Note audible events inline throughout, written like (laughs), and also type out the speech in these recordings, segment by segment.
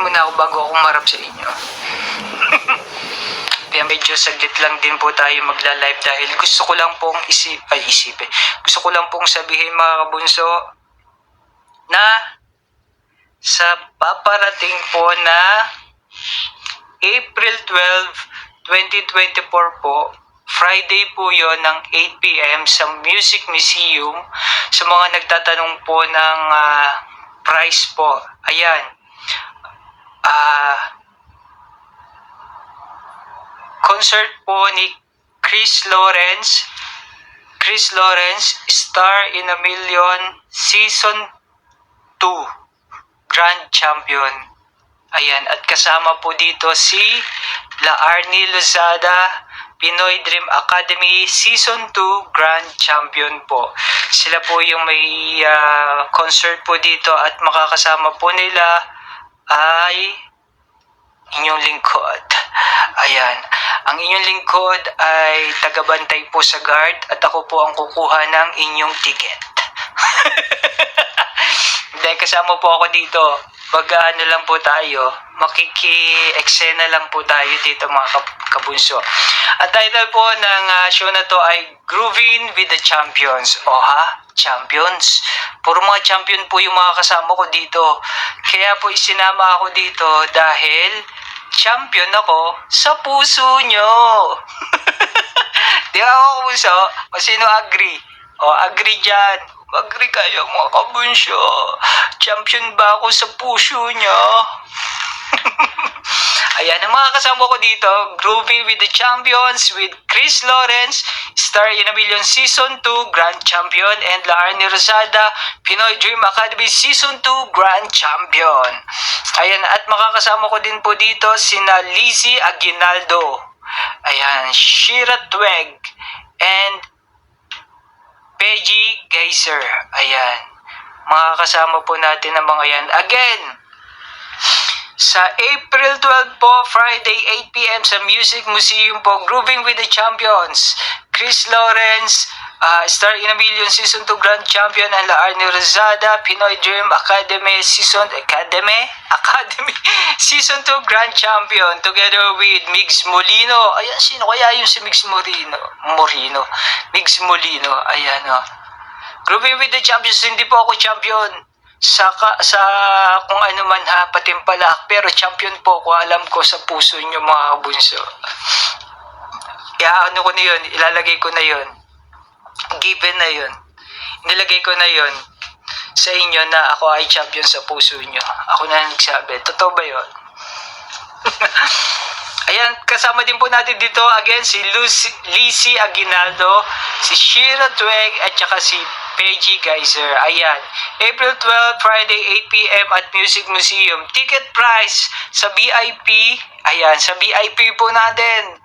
muna ako bago ako marap sa inyo. (laughs) Kaya medyo saglit lang din po tayo magla-live dahil gusto ko lang pong isip, ay isipin. Gusto ko lang pong sabihin mga kabunso na sa paparating po na April 12, 2024 po, Friday po yon ng 8pm sa Music Museum sa mga nagtatanong po ng ah, price po. Ayan. Ah, concert po ni Chris Lawrence. Chris Lawrence, Star in a Million, Season 2, Grand Champion. Ayan, at kasama po dito si La Arnie Lozada, Pinoy Dream Academy Season 2 Grand Champion po. Sila po yung may ah, concert po dito at makakasama po nila ay inyong lingkod. Ayan. Ang inyong lingkod ay tagabantay po sa guard at ako po ang kukuha ng inyong ticket. (laughs) Hindi, kasama po ako dito. Baga ano lang po tayo, makiki-eksena lang po tayo dito mga kap- kabunso. At title po ng ah, show na to ay Grooving with the Champions. O ha? Champions. Puro mga champion po yung mga kasama ko dito. Kaya po isinama ako dito dahil champion ako sa puso nyo. (laughs) Di ba ako puso? O sino agree? O agree dyan. Agree kayo mga kabunsyo. Champion ba ako sa puso nyo? (laughs) Ayan, ang mga kasama ko dito, Grooving with the Champions with Chris Lawrence, Star in a Million Season 2 Grand Champion, and La Arnie Rosada, Pinoy Dream Academy Season 2 Grand Champion. Ayan, at makakasama ko din po dito sina Lizzie Aguinaldo, ayan, Shira Tweg, and Peggy Geyser. Ayan, makakasama po natin ang mga yan. Again, sa April 12 po, Friday 8pm sa Music Museum po, Grooving with the Champions. Chris Lawrence, uh, Star in a Million Season 2 Grand Champion, and La Arne Rosada, Pinoy Dream Academy Season Academy Academy (laughs) Season 2 Grand Champion together with Migs Molino. Ayan, sino kaya yung si Migs Morino? Morino. Migs Molino. Ayan, oh. Grooving with the Champions, hindi po ako champion sa sa kung ano man ha, patimpalak, pero champion po ko, alam ko sa puso nyo mga kabunso. Kaya ano ko na yun, ilalagay ko na yun. Given na yun. Nilagay ko na yun sa inyo na ako ay champion sa puso nyo. Ako na nagsabi. Totoo ba yun? (laughs) Ayan, kasama din po natin dito again si Lucy, Lizzie Aguinaldo, si Shira Tweg at saka si Peggy Geyser. Ayan, April 12, Friday 8pm at Music Museum. Ticket price sa VIP, ayan, sa VIP po natin,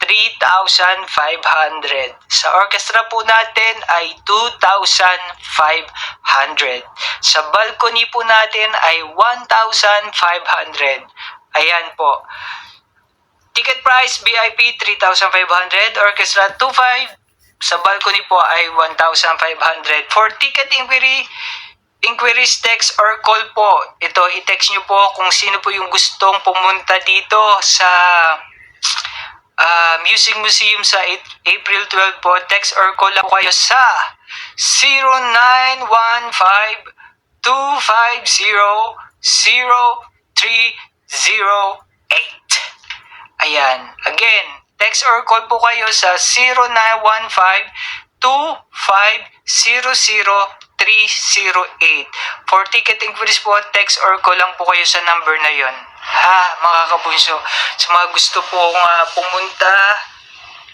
3,500. Sa orchestra po natin ay 2,500. Sa balcony po natin ay 1,500. Ayan po. Ticket price VIP 3,500, orchestra 2,500, sa balcony po ay 1,500. For ticket inquiry, inquiries text or call po. Ito, i-text nyo po kung sino po yung gustong pumunta dito sa ah, Music Museum sa April 12 po. Text or call lang kayo sa 0915 250 0308. Ayan. Again, text or call po kayo sa 0915-2500-308. For ticket inquiries po, text or call lang po kayo sa number na yon. Ha, mga kabunso. Sa mga gusto po nga pumunta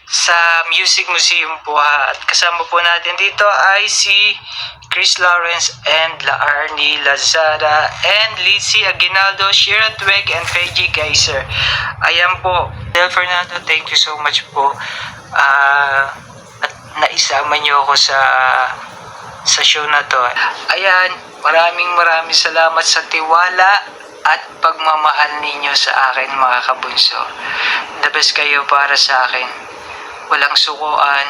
sa Music Museum po ha. At kasama po natin dito ay si Chris Lawrence and La Arnie Lazada and Lizzie Aguinaldo, Shira Tweg and Peggy Geyser. Ayan po. Del Fernando, thank you so much po. Ah, at naisama niyo ako sa sa show na to. Ayan, maraming maraming salamat sa tiwala at pagmamahal ninyo sa akin mga kabunso. The best kayo para sa akin. Walang sukuan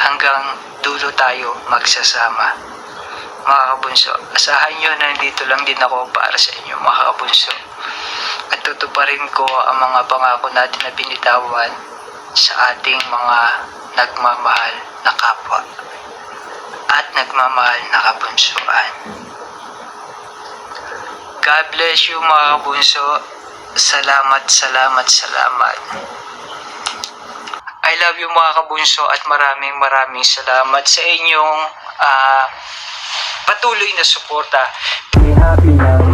hanggang dulo tayo magsasama. Mga kabunso, asahan nyo na nandito lang din ako para sa inyo mga kabunso. tutuparin ko ang mga pangako natin na binitawan sa ating mga nagmamahal na kapwa at nagmamahal na kabunsuan. God bless you mga kabunso. Salamat, salamat, salamat. I love you mga kabunso at maraming maraming salamat sa inyong ah, patuloy na suporta. Be happy now.